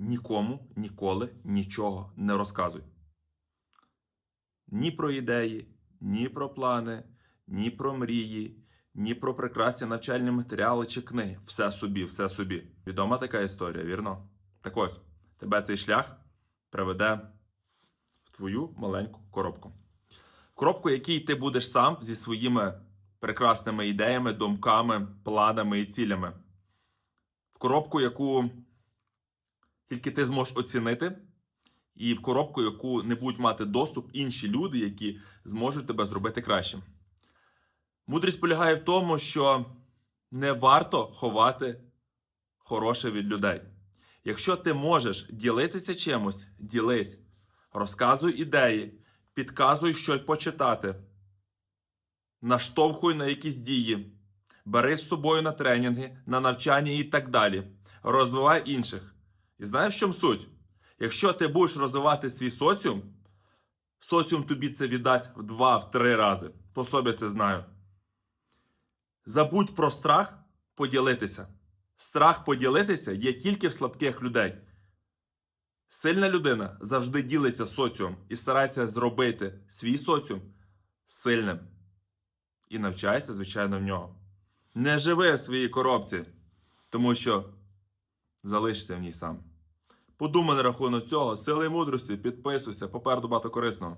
нікому ніколи нічого не розказуй. Ні про ідеї, ні про плани, ні про мрії, ні про прекрасні навчальні матеріали чи книги. Все собі, все собі. Відома така історія, вірно? Так ось, тебе цей шлях приведе в твою маленьку коробку. Коробку, якій ти будеш сам зі своїми прекрасними ідеями, думками, планами і цілями. В коробку, яку тільки ти зможеш оцінити, і в коробку, яку не будуть мати доступ інші люди, які зможуть тебе зробити кращим. Мудрість полягає в тому, що не варто ховати хороше від людей. Якщо ти можеш ділитися чимось, ділись, розказуй ідеї, підказуй, що почитати, наштовхуй на якісь дії, бери з собою на тренінги, на навчання і так далі. Розвивай інших. І знаєш, в чому суть? Якщо ти будеш розвивати свій соціум, соціум тобі це віддасть в два, в три рази. По собі це знаю. Забудь про страх поділитися. Страх поділитися є тільки в слабких людей. Сильна людина завжди ділиться соціум і старається зробити свій соціум сильним. І навчається, звичайно, в нього. Не живи в своїй коробці, тому що залишишся в ній сам. Подумай на рахунок цього, сили і мудрості, підписуйся, попереду багато корисного.